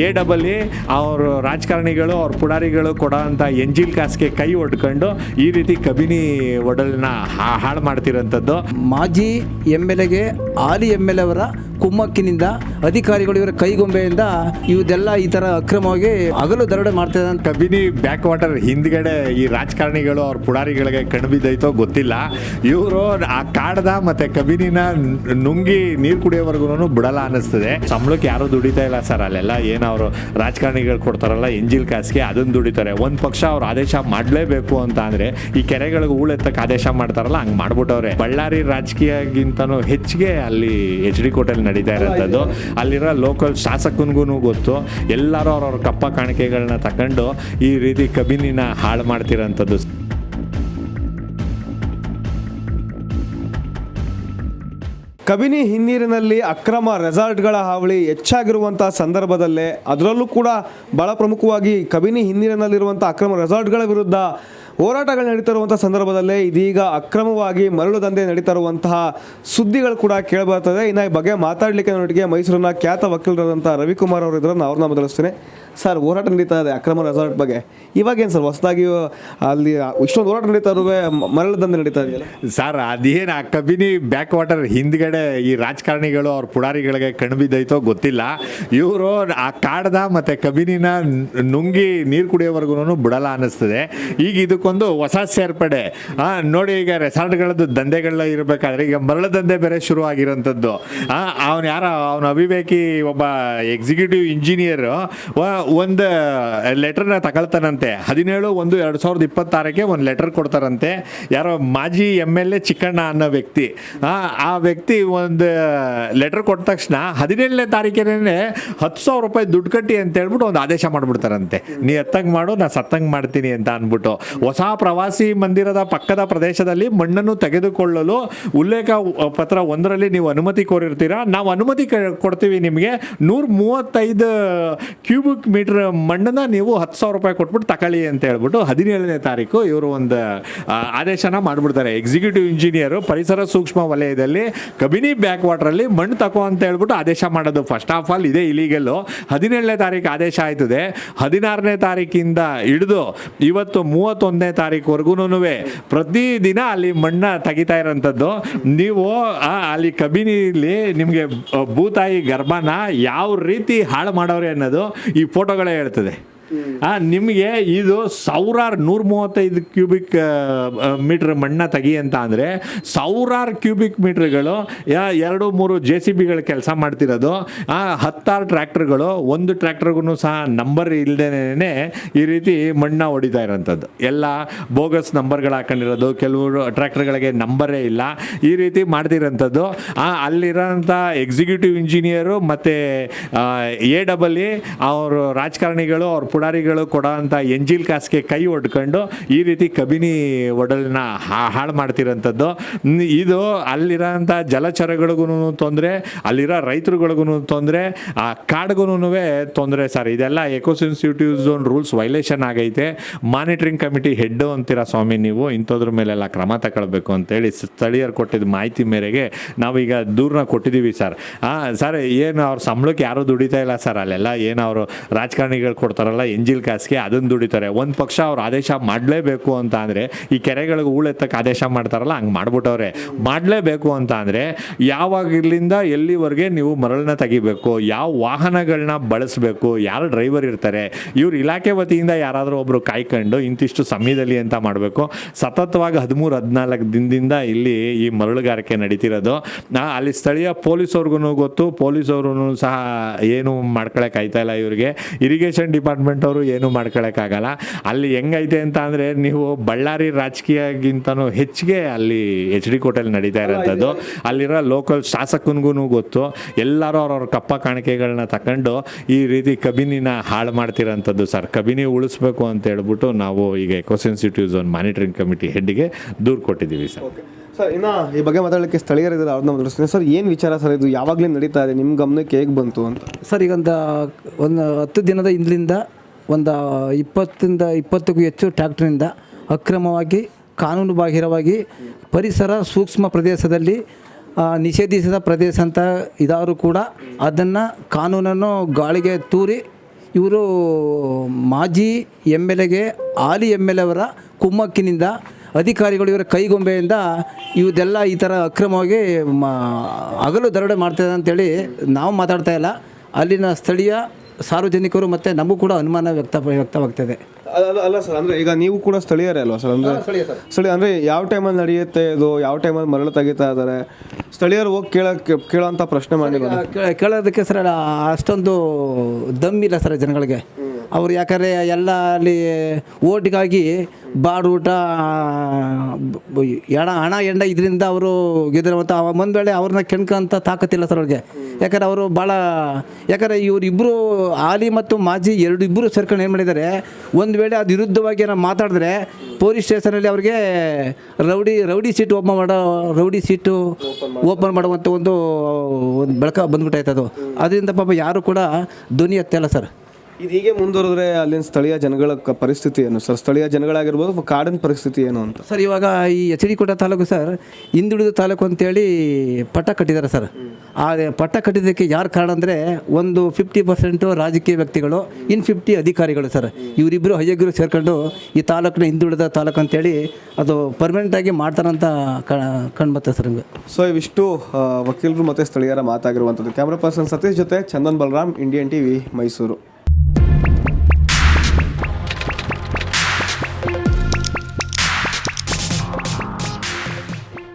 A double E ಅವರು ರಾಜಕಾರಣಿಗಳು, ಅವ್ರ ಪುಡಾರಿಗಳು ಕೊಡೋ ಅಂಥ ಎಂಜಿಲ್ ಕಾಸ್ಗೆ ಕೈ ಒಡ್ಕೊಂಡು ಈ ರೀತಿ ಕಬಿನಿ ಒಡಲನ್ನ ಹಾಳು ಮಾಡ್ತಿರೋಂಥದ್ದು. ಮಾಜಿ ಎಂ ಎಲ್ ಎಗೆ ಹಾಲಿ ಎಂ ಎಲ್ ಅವರ ಕುಮ್ಮಕ್ಕಿನಿಂದ ಅಧಿಕಾರಿಗಳು ಇವರ ಕೈಗೊಂಬೆಯಿಂದ ಇವದೆಲ್ಲ ಈ ತರ ಅಕ್ರಮವಾಗಿ ಹಗಲು ದರೋಡೆ ಮಾಡ್ತಿದ್ದಾರೆ ಅಂತ ಕಬಿನಿ ಬ್ಯಾಕ್ ವಾಟರ್ ಹಿಂದ್ಗಡೆ ಈ ರಾಜಕಾರಣಿಗಳು ಅವ್ರ ಪುಡಾರಿಗಳಿಗೆ ಕಣ್ಬಿದ್ದೈತೋ ಗೊತ್ತಿಲ್ಲ. ಇವರು ಆ ಕಾಡ್ದ ಮತ್ತೆ ಕಬಿನಿನ ನುಂಗಿ ನೀರು ಕುಡಿಯೋವರೆಗೂ ಬಿಡಲ್ಲ ಅನ್ನಿಸ್ತದೆ. ಸಂಬಳಕ್ಕೆ ಯಾರು ದುಡಿತಾ ಇಲ್ಲ ಸರ್, ಅಲ್ಲೆಲ್ಲ ಏನು ಅವರು ರಾಜಕಾರಣಿಗಳು ಕೊಡ್ತಾರಲ್ಲ ಎಂಜಿಲ್ ಕಾಸಿಗೆ ಅದನ್ನ ದುಡಿತಾರೆ. ಒಂದು ಪಕ್ಷ ಅವ್ರು ಆದೇಶ ಮಾಡಲೇಬೇಕು ಅಂತ ಅಂದ್ರೆ ಈ ಕೆರೆಗಳಿಗೆ ಹೂಳೆತ್ತಕ್ಕೆ ಆದೇಶ ಮಾಡ್ತಾರಲ್ಲ, ಹಂಗೆ ಮಾಡ್ಬಿಟ್ಟವ್ರೆ. ಬಳ್ಳಾರಿ ರಾಜಕೀಯಗಿಂತನೂ ಹೆಚ್ಚಿಗೆ ಅಲ್ಲಿ ಎಚ್ ಡಿ ಕೋಟೆಲ್ ನಡೀತಾ ಇರೋಂಥದ್ದು. ಅಲ್ಲಿರೋ ಲೋಕಲ್ ಶಾಸಕನಿಗೂ ಗೊತ್ತು. ಎಲ್ಲರೂ ಅವ್ರವ್ರ ಕಪ್ಪ ಕಾಣಿಕೆಗಳನ್ನ ತಗೊಂಡು ಈ ರೀತಿ ಕಬಿನಿನ ಹಾಳು ಮಾಡ್ತಿರೋಂಥದ್ದು ಕಬಿನಿ ಹಿನ್ನೀರಿನಲ್ಲಿ ಅಕ್ರಮ ರೆಸಾರ್ಟ್ಗಳ ಹಾವಳಿ ಹೆಚ್ಚಾಗಿರುವಂಥ ಸಂದರ್ಭದಲ್ಲೇ ಅದರಲ್ಲೂ ಕೂಡ ಬಹಳ ಪ್ರಮುಖವಾಗಿ ಕಬಿನಿ ಹಿನ್ನೀರಿನಲ್ಲಿರುವಂಥ ಅಕ್ರಮ ರೆಸಾರ್ಟ್ಗಳ ವಿರುದ್ಧ ಹೋರಾಟಗಳು ನಡೀತಾ ಸಂದರ್ಭದಲ್ಲೇ ಇದೀಗ ಅಕ್ರಮವಾಗಿ ಮರಳು ದಂಧೆ ನಡೀತಾ ಸುದ್ದಿಗಳು ಕೂಡ ಕೇಳಬರ್ತದೆ ಇನ್ನು ಈ ಬಗ್ಗೆ ಮಾತಾಡಲಿಕ್ಕೆ ನೊಟ್ಟಿಗೆ ಮೈಸೂರಿನ ಖ್ಯಾತ ವಕೀಲರಾದಂಥ ರವಿಕುಮಾರ್ ಅವರು ಇದ್ರು ಅವ್ರನ್ನ ಬದಲಿಸ್ತೇನೆ ಸರ್, ಹೋರಾಟ ನಡೀತಾ ಇದೆ ಅಕ್ರಮ ರೆಸಾರ್ಟ್ ಬಗ್ಗೆ. ಇವಾಗೇನು ಸರ್, ಹೊಸದಾಗಿ ಅಲ್ಲಿ ಇಷ್ಟೊಂದು ಹೋರಾಟ ನಡೀತಾ ಇರುವ ಮರಳು ದಂಧೆ ನಡೀತಾ ಇದೆಯಲ್ಲ? ಸರ್, ಅದೇನು ಆ ಕಬಿನಿ ಬ್ಯಾಕ್ ವಾಟರ್ ಹಿಂದ್ಗಡೆ ಈ ರಾಜಕಾರಣಿಗಳು ಅವ್ರ ಪುಡಾರಿಗಳಿಗೆ ಕಣ್ಬಿದ್ದೈತೋ ಗೊತ್ತಿಲ್ಲ. ಇವರು ಆ ಕಾಡ್ದ ಮತ್ತೆ ಕಬಿನಿನ ನುಂಗಿ ನೀರು ಕುಡಿಯೋವರೆಗೂ ಬಿಡಲ್ಲ ಅನ್ನಿಸ್ತದೆ. ಈಗ ಇದಕ್ಕೊಂದು ಹೊಸ ಸೇರ್ಪಡೆ. ನೋಡಿ ಈಗ ರೆಸಾರ್ಟ್ಗಳದ್ದು ದಂಧೆಗಳ ಇರಬೇಕಾದ್ರೆ ಈಗ ಮರಳು ದಂಧೆ ಬೇರೆ ಶುರು ಆಗಿರೋಂಥದ್ದು. ಅವನು ಯಾರ, ಅವನ ಅವಿವೇಕಿ ಒಬ್ಬ ಎಕ್ಸಿಕ್ಯೂಟಿವ್ ಇಂಜಿನಿಯರ್ ಒಂದು ಲೆಟರ್ನ ತಗೊಳ್ತಾನಂತೆ. ಹದಿನೇಳು ಒಂದು ಎರಡು ಸಾವಿರದ ಇಪ್ಪತ್ತಾರಕ್ಕೆ ಒಂದು ಲೆಟರ್ ಕೊಡ್ತಾರಂತೆ. ಯಾರೋ ಮಾಜಿ ಎಂ ಎಲ್ ಎ ಚಿಕ್ಕಣ್ಣ ಅನ್ನೋ ವ್ಯಕ್ತಿ. ಆ ವ್ಯಕ್ತಿ ಒಂದು ಲೆಟರ್ ಕೊಟ್ಟ ತಕ್ಷಣ ಹದಿನೇಳನೇ ತಾರೀಕಿನೇ ಹತ್ತು ಸಾವಿರ ರೂಪಾಯಿ ದುಡ್ಡು ಕಟ್ಟಿ ಅಂತ ಹೇಳ್ಬಿಟ್ಟು ಒಂದು ಆದೇಶ ಮಾಡಿಬಿಡ್ತಾರಂತೆ. ನೀ ಎತ್ತಂಗೆ ಮಾಡು, ನಾ ಸತ್ತಂಗೆ ಮಾಡ್ತೀನಿ ಅಂತ ಅಂದ್ಬಿಟ್ಟು. ಹೊಸ ಪ್ರವಾಸಿ ಮಂದಿರದ ಪಕ್ಕದ ಪ್ರದೇಶದಲ್ಲಿ ಮಣ್ಣನ್ನು ತೆಗೆದುಕೊಳ್ಳಲು ಉಲ್ಲೇಖ ಪತ್ರ ಒಂದರಲ್ಲಿ ನೀವು ಅನುಮತಿ ಕೋರಿರ್ತೀರಾ? ನಾವು ಅನುಮತಿ ಕೊಡ್ತೀವಿ ನಿಮಗೆ. ನೂರ ಮೂವತ್ತೈದು ಕ್ಯೂಬಿಕ್ ಮೀಟರ್ ಮಣ್ಣನ್ನ ನೀವು ಹತ್ತು ಸಾವಿರ ರೂಪಾಯಿ ಕೊಟ್ಬಿಟ್ಟು ತಗೊಳ್ಳಿ ಅಂತ ಹೇಳ್ಬಿಟ್ಟು ಹದಿನೇಳನೇ ತಾರೀಕು ಇವರು ಒಂದು ಆದೇಶನ ಮಾಡಿಬಿಡ್ತಾರೆ. ಎಕ್ಸಿಕ್ಯೂಟಿವ್ ಇಂಜಿನಿಯರು ಪರಿಸರ ಸೂಕ್ಷ್ಮ ವಲಯದಲ್ಲಿ ಕಬಿನಿ ಬ್ಯಾಕ್ ವಾಟ್ರಲ್ಲಿ ಮಣ್ಣು ತಕೋ ಅಂತ ಹೇಳ್ಬಿಟ್ಟು ಆದೇಶ ಮಾಡೋದು. ಫಸ್ಟ್ ಆಫ್ ಆಲ್ ಇದೇ ಇಲೀಗಲ್ಲು ಹದಿನೇಳನೇ ತಾರೀಕು ಆದೇಶ ಆಯ್ತದೆ. ಹದಿನಾರನೇ ತಾರೀಕಿಂದ ಹಿಡಿದು ಇವತ್ತು ಮೂವತ್ತೊಂದನೇ ತಾರೀಕುವರೆಗೂ ಪ್ರತಿದಿನ ಅಲ್ಲಿ ಮಣ್ಣ ತೆಗಿತಾ ಇರೋಂಥದ್ದು. ನೀವು ಅಲ್ಲಿ ಕಬಿನಿಲಿ ನಿಮಗೆ ಭೂತಾಯಿ ಗರ್ಭನ ಯಾವ ರೀತಿ ಹಾಳು ಮಾಡವ್ರೆ ಅನ್ನೋದು ಈ ಫೋಟೋಗಳೇ ಹೇಳ್ತದೆ. ನಿಮಗೆ ಇದು ಸಾವಿರಾರು ನೂರ ಮೂವತ್ತೈದು ಕ್ಯೂಬಿಕ್ ಮೀಟ್ರ್ ಮಣ್ಣ ತೆಗಿ ಅಂತ ಅಂದರೆ ಸಾವಿರಾರು ಕ್ಯೂಬಿಕ್ ಮೀಟ್ರ್ಗಳು ಎರಡು ಮೂರು ಜೆ ಸಿ ಬಿಗಳು ಕೆಲಸ ಮಾಡ್ತಿರೋದು. ಆ, ಹತ್ತಾರು ಟ್ರ್ಯಾಕ್ಟರ್ಗಳು ಒಂದು ಟ್ರ್ಯಾಕ್ಟರ್ಗೂ ಸಹ ನಂಬರ್ ಇಲ್ಲದೇನೆ ಈ ರೀತಿ ಮಣ್ಣ ಹೊಡಿತಾ ಇರೋಂಥದ್ದು. ಎಲ್ಲ ಬೋಗಸ್ ನಂಬರ್ಗಳು ಹಾಕೊಂಡಿರೋದು ಕೆಲವರು ಟ್ರ್ಯಾಕ್ಟರ್ಗಳಿಗೆ ನಂಬರೇ ಇಲ್ಲ. ಈ ರೀತಿ ಮಾಡ್ತಿರೋಂಥದ್ದು. ಅಲ್ಲಿರೋಂಥ ಎಕ್ಸಿಕ್ಯೂಟಿವ್ ಇಂಜಿನಿಯರು ಮತ್ತು ಎ ಡಬಲ್ ಇ ಅವರು ರಾಜಕಾರಣಿಗಳು ಅವ್ರ ಪುಡಾರಿಗಳು ಕೊಡೋ ಅಂಥ ಎಂಜಿಲ್ ಕಾಸ್ಗೆ ಕೈ ಒಡ್ಕೊಂಡು ಈ ರೀತಿ ಕಬಿನಿ ಒಡಲನ್ನ ಹಾಳು ಮಾಡ್ತಿರೋಂಥದ್ದು. ಇದು ಅಲ್ಲಿರೋಂಥ ಜಲಚರಗಳಿಗೂ ತೊಂದರೆ, ಅಲ್ಲಿರೋ ರೈತರುಗಳಿಗೂ ತೊಂದರೆ, ಆ ಕಾಡ್ಗೂ ತೊಂದರೆ ಸರ್. ಇದೆಲ್ಲ eco sensitive zone rules violation ಆಗೈತೆ. ಮಾನಿಟ್ರಿಂಗ್ ಕಮಿಟಿ ಹೆಡ್ ಅಂತೀರಾ ಸ್ವಾಮಿ ನೀವು? ಇಂಥದ್ರ ಮೇಲೆಲ್ಲ ಕ್ರಮ ತಗೊಳ್ಬೇಕು ಅಂತೇಳಿ ಸ್ಥಳೀಯರು ಕೊಟ್ಟಿದ್ದ ಮಾಹಿತಿ ಮೇರೆಗೆ ನಾವೀಗ ದೂರನ ಕೊಟ್ಟಿದ್ದೀವಿ ಸರ್. ಹಾಂ ಸರ್, ಏನು ಅವ್ರ ಸಂಬಳಕ್ಕೆ ಯಾರೂ ದುಡಿತಾ ಇಲ್ಲ ಸರ್. ಅಲ್ಲೆಲ್ಲ ಏನು ಅವರು ರಾಜಕಾರಣಿಗಳು ಕೊಡ್ತಾರಲ್ಲ ಎಂಜಿಲ್ ಕಾಸ್ಗೆ ಅದನ್ನು ದುಡಿತಾರೆ. ಒಂದು ಪಕ್ಷ ಅವ್ರು ಆದೇಶ ಮಾಡಲೇಬೇಕು ಅಂತ ಅಂದರೆ, ಈ ಕೆರೆಗಳಿಗೆ ಹೂಳೆತ್ತಕ್ಕೆ ಆದೇಶ ಮಾಡ್ತಾರಲ್ಲ, ಹಂಗೆ ಮಾಡ್ಬಿಟ್ಟವ್ರೆ. ಮಾಡಲೇಬೇಕು ಅಂತ ಅಂದರೆ ಯಾವಾಗಿಲ್ಲಿಂದ ಎಲ್ಲಿವರೆಗೆ ನೀವು ಮರಳನ್ನ ತೆಗಿಬೇಕು, ಯಾವ ವಾಹನಗಳನ್ನ ಬಳಸಬೇಕು, ಯಾರು ಡ್ರೈವರ್ ಇರ್ತಾರೆ, ಇವ್ರ ಇಲಾಖೆ ವತಿಯಿಂದ ಯಾರಾದರೂ ಒಬ್ಬರು ಕಾಯ್ಕೊಂಡು ಇಂತಿಷ್ಟು ಸಮಯದಲ್ಲಿ ಅಂತ ಮಾಡಬೇಕು? ಸತತವಾಗಿ ಹದಿಮೂರು, ಹದಿನಾಲ್ಕು ದಿನದಿಂದ ಇಲ್ಲಿ ಈ ಮರಳುಗಾರಿಕೆ ನಡೀತಿರೋದು. ಅಲ್ಲಿ ಸ್ಥಳೀಯ ಪೊಲೀಸವ್ರಿಗೂ ಗೊತ್ತು ಪೊಲೀಸವ್ರು ಸಹ ಏನು ಮಾಡ್ಕೊಳಕ್ಕೆ ಆಯ್ತಾ ಇಲ್ಲ ಇವರಿಗೆ. ಇರಿಗೇಷನ್ ಡಿಪಾರ್ಟ್ಮೆಂಟ್ ಅವರು ಏನು ಮಾಡ್ಕೊಳಕ್ಕಾಗಲ್ಲ. ಅಲ್ಲಿ ಹೆಂಗೈತೆ ಅಂತ ಅಂದರೆ ನೀವು ಬಳ್ಳಾರಿ ರಾಜಕೀಯಗಿಂತನೂ ಹೆಚ್ಚಿಗೆ ಅಲ್ಲಿ ಎಚ್ ಡಿ ಕೋಟೆಲ್ ನಡೀತಾ ಇರೋಂಥದ್ದು. ಅಲ್ಲಿರೋ ಲೋಕಲ್ ಶಾಸಕನಿಗೂ ಗೊತ್ತು. ಎಲ್ಲರೂ ಅವ್ರವ್ರ ಕಪ್ಪ ಕಾಣಿಕೆಗಳನ್ನ ತಕೊಂಡು ಈ ರೀತಿ ಕಬಿನಿನ ಹಾಳು ಮಾಡ್ತಿರೋಂಥದ್ದು ಸರ್. ಕಬಿನಿ ಉಳಿಸ್ಬೇಕು ಅಂತ ಹೇಳ್ಬಿಟ್ಟು ನಾವು ಈಗ eco sensitive zone monitoring committee ಹೆಡ್ಗೆ ದೂರು ಕೊಟ್ಟಿದ್ದೀವಿ ಸರ್. ಸರ್ ಇನ್ನ ಈ ಬಗ್ಗೆ ಮಾತಾಡಲಿಕ್ಕೆ ಸ್ಥಳೀಯರಿದ್ದಾರೆ ಅವ್ರನ್ನ ಮಾತಾಡ್ತೀನಿ ಸರ್ ಏನು ವಿಚಾರ ಸರ್ ಇದು? ಯಾವಾಗಲೇ ನಡೀತಾ ಇದೆ. ನಿಮ್ಮ ಗಮನಕ್ಕೆ ಹೇಗೆ ಬಂತು ಅಂತ? ಸರ್ ಈಗ ಒಂದು ಒಂದು ಹತ್ತು ದಿನದ ಹಿಂದ್ಲಿಂದ ಒಂದು ಇಪ್ಪತ್ತಿಂದ ಇಪ್ಪತ್ತಕ್ಕೂ ಹೆಚ್ಚು ಟ್ಯಾಕ್ಟ್ರಿಂದ ಅಕ್ರಮವಾಗಿ, ಕಾನೂನು ಬಾಹಿರವಾಗಿ ಪರಿಸರ ಸೂಕ್ಷ್ಮ ಪ್ರದೇಶದಲ್ಲಿ ನಿಷೇಧಿಸಿದ ಪ್ರದೇಶ ಅಂತ ಇದಾದರೂ ಕೂಡ ಅದನ್ನು ಕಾನೂನನ್ನು ಗಾಳಿಗೆ ತೂರಿ ಇವರು ಮಾಜಿ ಎಂ ಎಲ್ ಎಗೆ ಹಾಲಿ ಎಂ ಎಲ್ ಅವರ ಕುಮ್ಮಕ್ಕಿನಿಂದ ಅಧಿಕಾರಿಗಳು ಇವರ ಕೈಗೊಂಬೆಯಿಂದ ಇವದೆಲ್ಲ ಈ ಥರ ಅಕ್ರಮವಾಗಿ, ಮ ಹಗಲು ದರೋಡೆ ಮಾಡ್ತಾಯಿದೆ ಅಂತೇಳಿ ನಾವು ಮಾತಾಡ್ತಾ ಇಲ್ಲ. ಅಲ್ಲಿನ ಸ್ಥಳೀಯ ಸಾರ್ವಜನಿಕರು ಮತ್ತು ನಮಗೂ ಕೂಡ ಅನುಮಾನ ವ್ಯಕ್ತ ವ್ಯಕ್ತವಾಗ್ತದೆ. ಅಲ್ಲ ಅಲ್ಲ ಸರ್ ಅಂದ್ರೆ ಈಗ ನೀವು ಕೂಡ ಸ್ಥಳೀಯರೇ ಅಲ್ವಾ ಸರ್? ಅಂದ್ರೆ ಸ್ಥಳೀಯ ಅಂದ್ರೆ ಯಾವ ಟೈಮಲ್ಲಿ ನಡೆಯುತ್ತೆ ಇದು? ಯಾವ ಟೈಮಲ್ಲಿ ಮರಳು ತೆಗಿತಾ ಇದ್ದಾರೆ? ಸ್ಥಳೀಯರು ಹೋಗಿ ಕೇಳ ಕೇಳೋಂಥ ಪ್ರಶ್ನೆ ಮಾಡಿ ಕೇ- ಕೇಳೋದಕ್ಕೆ ಸರ್ ಅಷ್ಟೊಂದು ದಮ್ಮಿಲ್ಲ ಸರ್ ಜನಗಳಿಗೆ. ಅವ್ರು ಯಾಕಂದರೆ ಎಲ್ಲ ಅಲ್ಲಿ ಓಟಿಗಾಗಿ ಬಾಡೂಟ ಎಣ ಹಣ ಎಂಡ ಇದರಿಂದ ಅವರು ಗೆದ್ದರು ಮತ್ತು ಒಂದು ವೇಳೆ ಅವ್ರನ್ನ ಕೆಣ್ಕೊಂತ ತಾಕತ್ತಿಲ್ಲ ಸರ್ ಅವ್ರಿಗೆ. ಯಾಕಂದ್ರೆ ಅವರು ಭಾಳ, ಯಾಕಂದರೆ ಇವರಿಬ್ಬರು ಆಲಿ ಮತ್ತು ಮಾಜಿ ಎರಡು ಇಬ್ಬರು ಸೇರ್ಕೊಂಡು ಏನು ಮಾಡಿದ್ದಾರೆ, ಒಂದು ವೇಳೆ ಅದು ವಿರುದ್ಧವಾಗಿ ಏನೋ ಮಾತಾಡಿದ್ರೆ ಪೊಲೀಸ್ ಸ್ಟೇಷನಲ್ಲಿ ಅವ್ರಿಗೆ ರೌಡಿ ರೌಡಿ ಸೀಟ್ ಓಪನ್ ಮಾಡೋ, ರೌಡಿ ಸೀಟು ಓಪನ್ ಮಾಡುವಂಥ ಒಂದು ಒಂದು ಬೆಳಕ ಬಂದ್ಬಿಟ್ಟೈತೆ ಅದು. ಅದರಿಂದ ಪಾಪ ಯಾರು ಕೂಡ ಧ್ವನಿ ಎತ್ತಲ್ಲ ಸರ್. ಇದು ಹೀಗೆ ಮುಂದುವರೆದ್ರೆ ಅಲ್ಲಿನ ಸ್ಥಳೀಯ ಜನಗಳ ಕ- ಪರಿಸ್ಥಿತಿ ಏನು? ಸರ್ ಸ್ಥಳೀಯ ಜನಗಳಾಗಿರ್ಬೋದು ಕಾಡಿನ ಪರಿಸ್ಥಿತಿ ಏನು ಅಂತ? ಸರ್ ಇವಾಗ ಈ H D Kote taluk sir ಹಿಂದುಳಿದ ತಾಲೂಕು ಅಂತೇಳಿ ಪಟ್ಟ ಕಟ್ಟಿದ್ದಾರೆ ಸರ್. ಆ ಪಟ್ಟ ಕಟ್ಟಿದ್ದಕ್ಕೆ ಯಾರು ಕಾರಣ ಅಂದರೆ ಒಂದು ಫಿಫ್ಟಿ ಪರ್ಸೆಂಟು ರಾಜಕೀಯ ವ್ಯಕ್ತಿಗಳು ಇನ್ ಫಿಫ್ಟಿ ಅಧಿಕಾರಿಗಳು ಸರ್. ಇವರಿಬ್ಬರು ಹಯ್ಯಗಿರು ಸೇರ್ಕೊಂಡು ಈ ತಾಲೂಕಿನ ಹಿಂದುಳಿದ ತಾಲೂಕು ಅಂತೇಳಿ ಅದು ಪರ್ಮನೆಂಟಾಗಿ ಮಾಡ್ತಾರಂತ ಕಂಡು ಸರ್ ನಿಮಗೆ. ಸೊ ಇವಿಷ್ಟು ಆ, ವಕೀಲರು ಮತ್ತು ಸ್ಥಳೀಯರ ಮಾತಾಗಿರುವಂಥದ್ದು ಕ್ಯಾಮ್ರಾ ಪರ್ಸನ್ ಸತೀಶ್ ಜೊತೆ ಚಂದನ್ ಬಲರಾಮ್ ಇಂಡಿಯನ್ ಟಿವಿ ಮೈಸೂರು